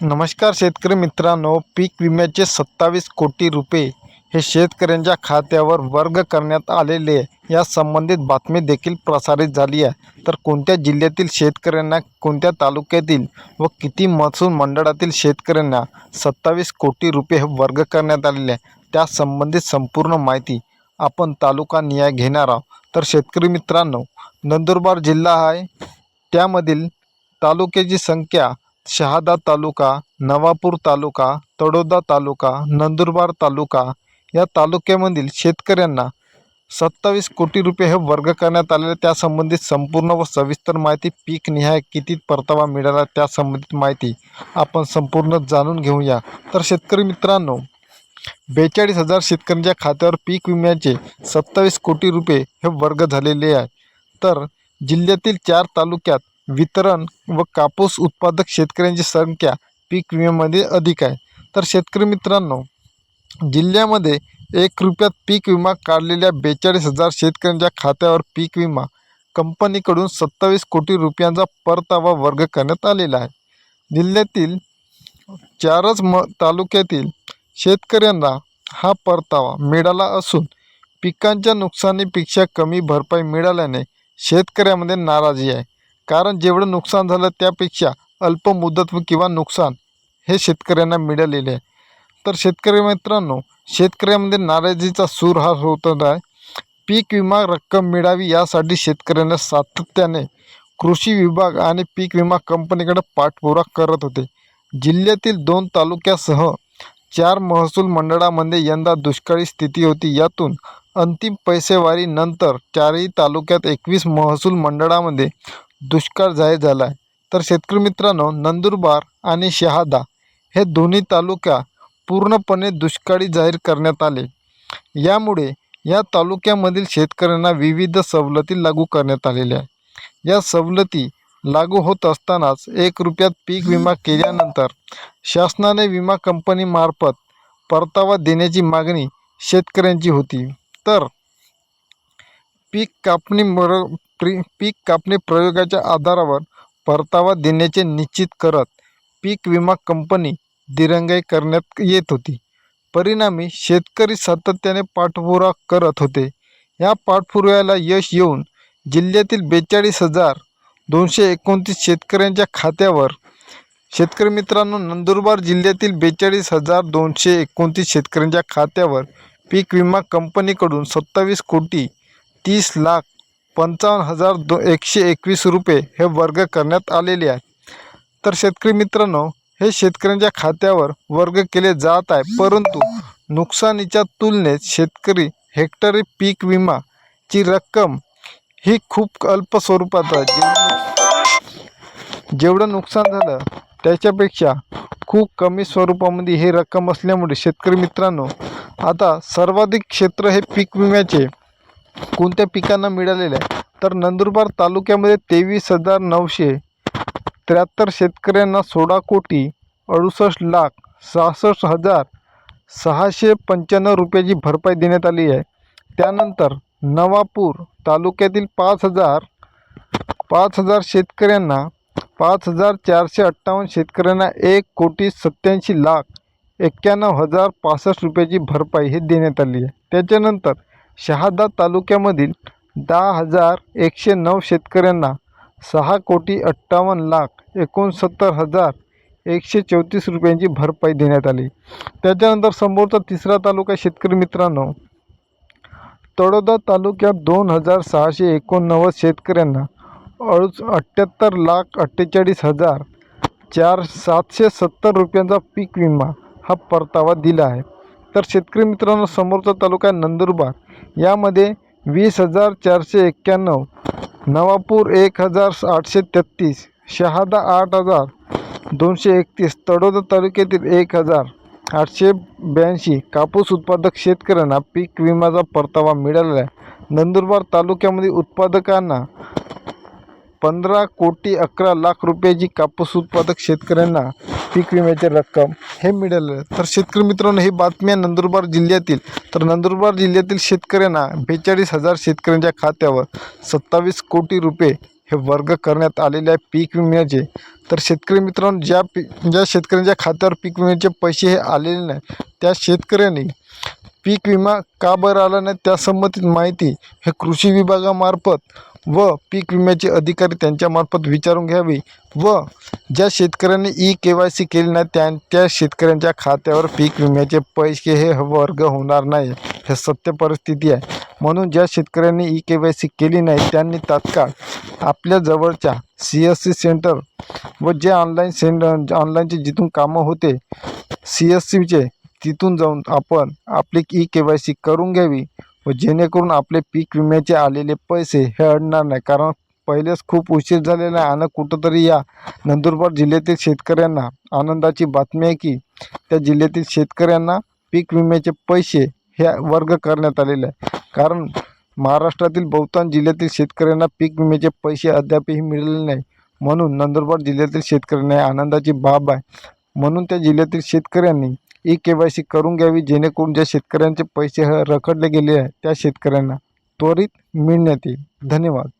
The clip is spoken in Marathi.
नमस्कार शेतकरी मित्रांनो पीक विम्याचे सत्तावीस कोटी रुपये हे शेतकऱ्यांच्या खात्यावर वर्ग करण्यात आलेले या संबंधित बातमी देखील प्रसारित झाली आहे. तर कोणत्या जिल्ह्यातील शेतकऱ्यांना कोणत्या तालुक्यातील व किती महसूल मंडळातील शेतकऱ्यांना सत्तावीस कोटी रुपये हे वर्ग करण्यात आलेले आहे? त्या संबंधित संपूर्ण माहिती आपण तालुका न्याय घेणार आहोत. तर शेतकरी मित्रांनो नंदुरबार जिल्हा आहे. त्यामधील तालुक्याची संख्या शहादा तालुका नवापूर तालुका तडोदा तालुका नंदुरबार तालुका या तालुक्यामधील शेतकऱ्यांना सत्तावीस कोटी रुपये हे वर्ग करण्यात आलेले त्यासंबंधित संपूर्ण व सविस्तर माहिती पीक निहाय किती परतावा मिळाला त्यासंबंधित माहिती आपण संपूर्ण जाणून घेऊया. तर शेतकरी मित्रांनो बेचाळीस हजार शेतकऱ्यांच्या खात्यावर पीक विम्याचे सत्तावीस कोटी रुपये हे वर्ग झालेले आहे. तर जिल्ह्यातील चार तालुक्यात वितरण व कापूस उत्पादक शेतकऱ्यांची संख्या पीक विम्यामध्ये अधिक आहे. तर शेतकरी मित्रांनो जिल्ह्यामध्ये एक रुपयात पीक विमा काढलेल्या बेचाळीस हजार शेतकऱ्यांच्या खात्यावर पीक विमा कंपनीकडून सत्तावीस कोटी रुपयांचा परतावा वर्ग करण्यात आलेला आहे. जिल्ह्यातील चारच म तालुक्यातील शेतकऱ्यांना हा परतावा मिळाला असून पिकांच्या नुकसानीपेक्षा कमी भरपाई मिळाल्याने शेतकऱ्यामध्ये नाराजी आहे. कारण जेवढं नुकसान झालं त्यापेक्षा अल्प मुदत किंवा नुकसान हे शेतकऱ्यांना मिळालेले आहे. तर शेतकरी मित्रांनो शेतकऱ्यामध्ये नाराजीचा सूर हा होत आहे. पीक विमा रक्कम मिळावी यासाठी शेतकऱ्यांना सातत्याने कृषी विभाग आणि पीक विमा कंपनीकडे पाठपुरा करत होते. जिल्ह्यातील दोन तालुक्यासह चार महसूल मंडळामध्ये यंदा दुष्काळी स्थिती होती. यातून अंतिम पैसेवारी नंतर चारही तालुक्यात एकवीस महसूल मंडळामध्ये दुष्काळ जाहीर झाला आहे तर शेतकरी मित्रांनो नंदुरबार आणि शहादा हे दोन्ही तालुका पूर्णपणे दुष्काळी जाहीर करण्यात आले. यामुळे या तालुक्यामधील शेतकऱ्यांना विविध सवलती लागू करण्यात आलेल्या आहे या सवलती लागू होत असतानाच एक रुपयात पीक विमा केल्यानंतर शासनाने विमा कंपनीमार्फत परतावा देण्याची मागणी शेतकऱ्यांची होती. तर पीक कापणी मर प्री पीक कापणी प्रयोगाच्या आधारावर परतावा देण्याचे निश्चित करत पीक विमा कंपनी दिरंगाई करण्यात येत होती. परिणामी शेतकरी सातत्याने पाठपुरा करत होते. या पाठपुराव्याला यश येऊन जिल्ह्यातील बेचाळीस हजार दोनशे एकोणतीस शेतकऱ्यांच्या खात्यावर शेतकरी मित्रांनो नंदुरबार जिल्ह्यातील बेचाळीस हजार दोनशे एकोणतीस शेतकऱ्यांच्या खात्यावर पीक विमा कंपनीकडून सत्तावीस कोटी तीस लाख पंचावन्न हजार दो एकशे एकवीस रुपये हे वर्ग करण्यात आलेले आहे. तर शेतकरी मित्रांनो हे शेतकऱ्यांच्या खात्यावर वर्ग केले जात आहे. परंतु नुकसानीच्या तुलनेत शेतकरी हेक्टरी पीक विमाची रक्कम ही खूप अल्प स्वरूपात आहे. जेवढं जेवढं नुकसान झालं त्याच्यापेक्षा खूप कमी स्वरूपामध्ये ही रक्कम असल्यामुळे शेतकरी मित्रांनो आता सर्वाधिक क्षेत्र हे पीक विम्याचे कोणत्या पिकांना मिळालेल्या आहे तर नंदुरबार तालुक्यामध्ये तेवीस हजार नऊशे त्र्याहत्तर शेतकऱ्यांना सोळा कोटी अडुसष्ट लाख सहासष्ट हजार सहाशे पंच्याण्णव रुपयाची भरपाई देण्यात आली आहे. त्यानंतर नवापूर तालुक्यातील पाच हजार पाच हजार शेतकऱ्यांना पाच हजार चारशे अठ्ठावन्न शेतकऱ्यांना एक कोटी सत्याऐंशी लाख एक्क्याण्णव हजार पासष्ट रुपयाची भरपाई हे देण्यात आली आहे. त्याच्यानंतर शहादा तालुक्यामधील दहा हजार एकशे नऊ शेतकऱ्यांना सहा कोटी अठ्ठावन्न लाख एकोणसत्तर हजार एकशे चौतीस रुपयांची भरपाई देण्यात आली. त्याच्यानंतर समोरचा तिसरा तालुका शेतकरी मित्रांनो तळोदा तालुक्यात दोन हजार सहाशे एकोणनव्वद शेतकऱ्यांना अडूच अठ्ठ्याहत्तर लाख अठ्ठेचाळीस हजार चार सातशे सत्तर रुपयांचा पीक विमा हा परतावा दिला आहे. तर शेतकरी मित्रांनो समोरचा तालुका आहे नंदुरबार. यामध्ये वीस हजार चारशे एक्क्याण्णव नवापूर एक हजार आठशे तेहत्तीस शहादा आठ हजार दोनशे एकतीस तडोदा तालुक्यातील एक हजार आठशे ब्याऐंशी कापूस उत्पादक शेतकऱ्यांना पीक विम्याचा परतावा मिळालेला आहे. नंदुरबार तालुक्यामध्ये उत्पादकांना पंधरा कोटी अकरा लाख रुपयाची कापूस उत्पादक शेतकऱ्यांना पीक विम्याची रक्कम हे मिळालं. तर शेतकरी मित्रांनो ही बातम्या नंदुरबार जिल्ह्यातील. तर नंदुरबार जिल्ह्यातील शेतकऱ्यांना बेचाळीस हजार शेतकऱ्यांच्या खात्यावर सत्तावीस कोटी रुपये हे वर्ग करण्यात आलेले आहे पीक विम्याचे. तर शेतकरी मित्रांनो ज्या पी ज्या शेतकऱ्यांच्या खात्यावर पीक विम्याचे पैसे हे आलेले नाही त्या शेतकऱ्यांनी पीक विमा का बरं आला नाही त्यासंबंधित माहिती हे कृषी विभागामार्फत व पीक विम्याचे अधिकारी त्यांच्यामार्फत विचारून घ्यावी व ज्या शेतकऱ्यांनी ई के वाय सी केली नाही त्या त्या शेतकऱ्यांच्या खात्यावर पीक विम्याचे पैसे हे वर्ग होणार नाही हे सत्य परिस्थिती आहे. म्हणून ज्या शेतकऱ्यांनी ई के वाय सी केली नाही त्यांनी तात्काळ आपल्या जवळच्या सी एस सी सेंटर व जे ऑनलाईन सेंटर ऑनलाईनचे जिथून कामं होते सी एस सीचे तिथून जाऊन आपण आपली ई के वाय सी करून घ्यावी. व जेणेकरून आपले पीक विम्याचे आलेले पैसे हे अडणार नाही. कारण पहिलेच खूप उशीर झालेला आहे आणि कुठंतरी या नंदुरबार जिल्ह्यातील शेतकऱ्यांना आनंदाची बातमी आहे की त्या जिल्ह्यातील शेतकऱ्यांना पीक विम्याचे पैसे हे वर्ग करण्यात आलेले आहे. कारण महाराष्ट्रातील बहुतांश जिल्ह्यातील शेतकऱ्यांना पीक विम्याचे पैसे अद्यापही मिळाले नाही. म्हणून नंदुरबार जिल्ह्यातील शेतकऱ्यांना आनंदाची बाब आहे. म्हणून त्या जिल्ह्यातील शेतकऱ्यांनी ई के वाय सी करून घ्यावी जेणेकरून ज्या शेतकऱ्यांचे पैसे रखडले गेले आहे त्या शेतकऱ्यांना त्वरित मिळण्यात येईल. धन्यवाद.